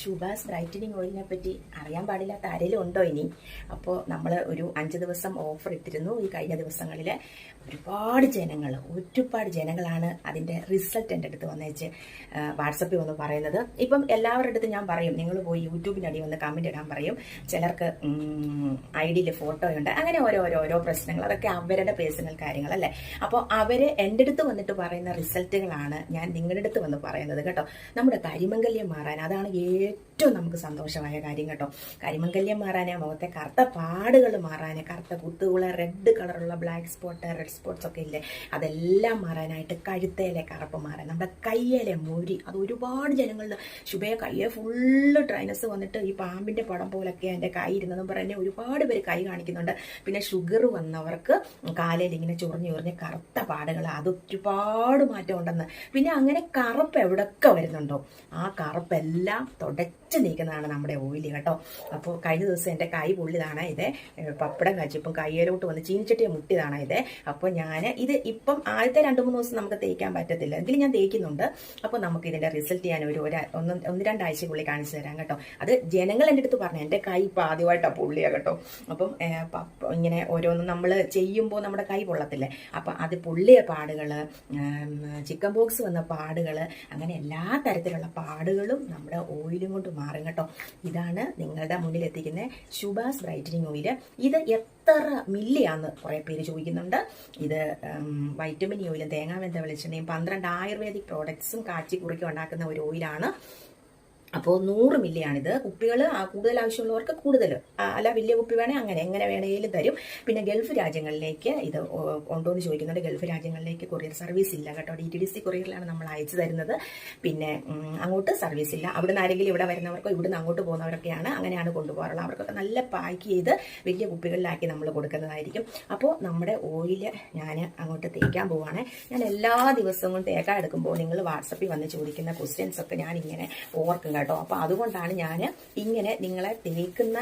ശുഭാസ് brightening ഓയിലിനെ പറ്റി അറിയാൻ പാടില്ലാത്ത ആരെങ്കിലും ഉണ്ടോ ഇനി? അപ്പോൾ നമ്മൾ ഒരു അഞ്ച് ദിവസം ഓഫർ ഇട്ടിരുന്നു. ഈ കഴിഞ്ഞ ദിവസങ്ങളിൽ ഒരുപാട് ജനങ്ങൾ ഒരുപാട് ജനങ്ങളാണ് അതിന്റെ റിസൾട്ട് എന്റെ അടുത്ത് വന്നേച്ച് വാട്സപ്പിൽ വന്ന് പറയുന്നത്. ഇപ്പം എല്ലാവരുടെ അടുത്ത് ഞാൻ പറയും നിങ്ങൾ പോയി യൂട്യൂബിനടി വന്ന് കമന്റ് ഇടാൻ പറയും. ചിലർക്ക് ഐ ഡിയിൽ ഫോട്ടോയുണ്ട് അങ്ങനെ ഓരോ ഓരോ പ്രശ്നങ്ങൾ. അതൊക്കെ അവരുടെ പേഴ്സണൽ കാര്യങ്ങളല്ലേ അപ്പോൾ അവർ എന്റെ അടുത്ത് വന്നിട്ട് പറയുന്ന റിസൾട്ടുകളാണ് ഞാൻ നിങ്ങളുടെ അടുത്ത് വന്ന് പറയുന്നത് കേട്ടോ. നമ്മുടെ കരിമംഗല്യം മാറാൻ അതാണ് ഏറ്റവും നമുക്ക് സന്തോഷമായ കാര്യം കേട്ടോ. കരിമംഗല്യം മാറാൻ മുഖത്തെ കറുത്ത പാടുകൾ മാറാൻ കറുത്ത കുത്തുകുള റെഡ് കളറുള്ള ബ്ലാക്ക് സ്പോട്ട് റെഡ് സ്പോട്ട്സ് ഒക്കെ ഇല്ലേ അതെല്ലാം മാറാനായിട്ട് കഴുത്തേലെ കറുപ്പ് മാറാൻ നമ്മുടെ കയ്യിലെ മുരി അത് ഒരുപാട് ജനങ്ങളിൽ ശുഭയ കയ്യെ ഫുള്ള് ഡ്രൈനസ് വന്നിട്ട് ഈ പാമ്പിന്റെ പടം പോലൊക്കെ എന്റെ കൈ ഇരുന്നതെന്ന് പറഞ്ഞ് ഒരുപാട് പേര് കൈ കാണിക്കുന്നുണ്ട്. പിന്നെ ഷുഗർ വന്നവർക്ക് കാലയിൽ ഇങ്ങനെ ചൊറിഞ്ഞ് ചൊറിഞ്ഞ് കറുത്ത പാടുകൾ അത് ഒരുപാട് മാറ്റം ഉണ്ടെന്ന്. പിന്നെ അങ്ങനെ കറുപ്പ് എവിടൊക്കെ വരുന്നുണ്ടോ? ആ കറുപ്പെല്ലാം തുടച്ച് നീക്കുന്നതാണ് നമ്മുടെ ഓയിൽ കേട്ടോ. അപ്പോൾ കഴിഞ്ഞ ദിവസം എന്റെ കൈ പൊള്ളിയതാണ് ഇത്. പപ്പടം കഴിച്ചപ്പം കയ്യിലോട്ട് വന്ന് ചീനിച്ചട്ടിയെ മുട്ടിയതാണ് ഇത്. അപ്പോൾ ഞാൻ ഇത് ഇപ്പം ആദ്യത്തെ രണ്ട് മൂന്ന് ദിവസം നമുക്ക് തേക്കാൻ പറ്റത്തില്ല. എങ്കിലും ഞാൻ തേക്കുന്നുണ്ട്. അപ്പോൾ നമുക്ക് ഇതിന്റെ റിസൾട്ട് ഞാൻ ഒരു ഒന്ന് ഒന്ന് രണ്ടാഴ്ചക്കുള്ളിൽ കാണിച്ചു തരാം കേട്ടോ. അത് ജനങ്ങൾ എന്റെ അടുത്ത് പറഞ്ഞു എന്റെ കൈ ഇപ്പോൾ ആദ്യമായിട്ടാണ് പൊള്ളിയാ കേട്ടോ. അപ്പം ഇങ്ങനെ ഓരോന്നും നമ്മൾ ചെയ്യുമ്പോൾ നമ്മുടെ കൈ പൊള്ളത്തില്ലേ? അപ്പം അത് പൊള്ളിയ പാടുകൾ ചിക്കൻ ബോക്സ് വന്ന പാടുകൾ അങ്ങനെ എല്ലാ തരത്തിലുള്ള പാടുകളും നമ്മുടെ ഓയിലും കൊണ്ട് മാറും കേട്ടോ. ഇതാണ് നിങ്ങളുടെ മുന്നിൽ എത്തിക്കുന്ന ശുഭാസ് ബ്രൈറ്റനിങ് ഓയിൽ ഇത് എത്ര മില്ലിയാന്ന് കുറേ പേര് ചോദിക്കുന്നുണ്ട്. ഇത് വൈറ്റമിൻ ഓയിലും തേങ്ങാവെന്ത വെളിച്ചെണ്ണയും പന്ത്രണ്ട് ആയുർവേദിക് പ്രോഡക്ട്സും കാച്ചി കുറുക്കി ഉണ്ടാക്കുന്ന ഒരു ഓയിലാണ് അപ്പോൾ നൂറ് മില്ലിയാണിത്. കുപ്പികൾ കൂടുതൽ ആവശ്യമുള്ളവർക്ക് കൂടുതൽ അല്ല വലിയ കുപ്പി വേണേൽ അങ്ങനെ. എങ്ങനെ വേണമെങ്കിലും തരും. പിന്നെ ഗൾഫ് രാജ്യങ്ങളിലേക്ക് ഇത് ഉണ്ടോ എന്ന് ചോദിക്കുന്നുണ്ട്. ഗൾഫ് രാജ്യങ്ങളിലേക്ക് കൊറിയർ സർവീസ് ഇല്ല കേട്ടോ. ഡി ടി ഡി സി കൊറിയറിലാണ് നമ്മൾ അയച്ചു തരുന്നത്. പിന്നെ അങ്ങോട്ട് സർവീസ് ഇല്ല. അവിടുന്ന് ആരെങ്കിലും ഇവിടെ വരുന്നവർക്കോ ഇവിടുന്ന് അങ്ങോട്ട് പോകുന്നവരൊക്കെയാണ് അങ്ങനെയാണ് കൊണ്ടുപോകാറുള്ളത്. അവർക്കൊക്കെ നല്ല പാക്ക് ചെയ്ത് വലിയ കുപ്പികളിലാക്കി നമ്മൾ കൊടുക്കുന്നതായിരിക്കും. അപ്പോൾ നമ്മുടെ ഓയിൽ ഞാൻ അങ്ങോട്ട് തേക്കാൻ പോവാണ്. ഞാൻ എല്ലാ ദിവസവും തേക്കാൻ എടുക്കുമ്പോൾ നിങ്ങൾ വാട്സപ്പിൽ വന്ന് ചോദിക്കുന്ന ക്വസ്റ്റ്യൻസ് ഒക്കെ ഞാൻ ഇങ്ങനെ ഓർക്കും കേട്ടോ. അപ്പോൾ അതുകൊണ്ടാണ് ഞാൻ ഇങ്ങനെ നിങ്ങളെ തേക്കുന്ന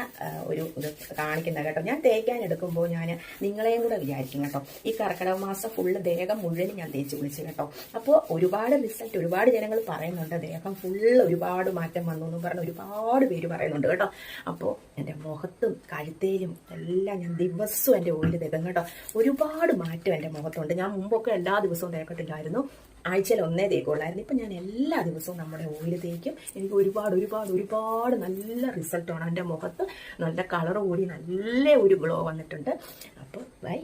ഒരു ഇത് കാണിക്കുന്നത് കേട്ടോ. ഞാൻ തേക്കാൻ എടുക്കുമ്പോൾ ഞാൻ നിങ്ങളെയും കൂടെ വിചാരിക്കും കേട്ടോ. ഈ കർക്കിടക മാസം ഫുള്ള് ദേഹം മുഴുവൻ ഞാൻ തേച്ച് കുളിച്ചു കേട്ടോ. അപ്പോൾ ഒരുപാട് റിസൾട്ട് ഒരുപാട് ജനങ്ങൾ പറയുന്നുണ്ട് ദേഹം ഫുള്ള് ഒരുപാട് മാറ്റം വന്നു എന്ന് പറഞ്ഞ് ഒരുപാട് പേര് പറയുന്നുണ്ട് കേട്ടോ. അപ്പോൾ എന്റെ മുഖത്തും കഴുത്തേലും എല്ലാം ഞാൻ ദിവസവും എന്റെ ഓയിൽ തേക്കും കേട്ടോ. ഒരുപാട് മാറ്റം എന്റെ മുഖത്തുണ്ട്. ഞാൻ മുമ്പൊക്കെ എല്ലാ ദിവസവും തേക്കത്തില്ലായിരുന്നു. ആഴ്ചയിൽ ഒന്നേ തേക്കുള്ളായിരുന്നു ഇപ്പം ഞാൻ എല്ലാ ദിവസവും നമ്മുടെ ഓയിൽ തേക്കും. എനിക്ക് ഒരുപാട് ഒരുപാട് ഒരുപാട് നല്ല റിസൾട്ടാണ് എന്റെ മുഖത്ത് നല്ല കളർ കൂടി നല്ല ഒരു ഗ്ലോ വന്നിട്ടുണ്ട്. അപ്പോൾ ബൈ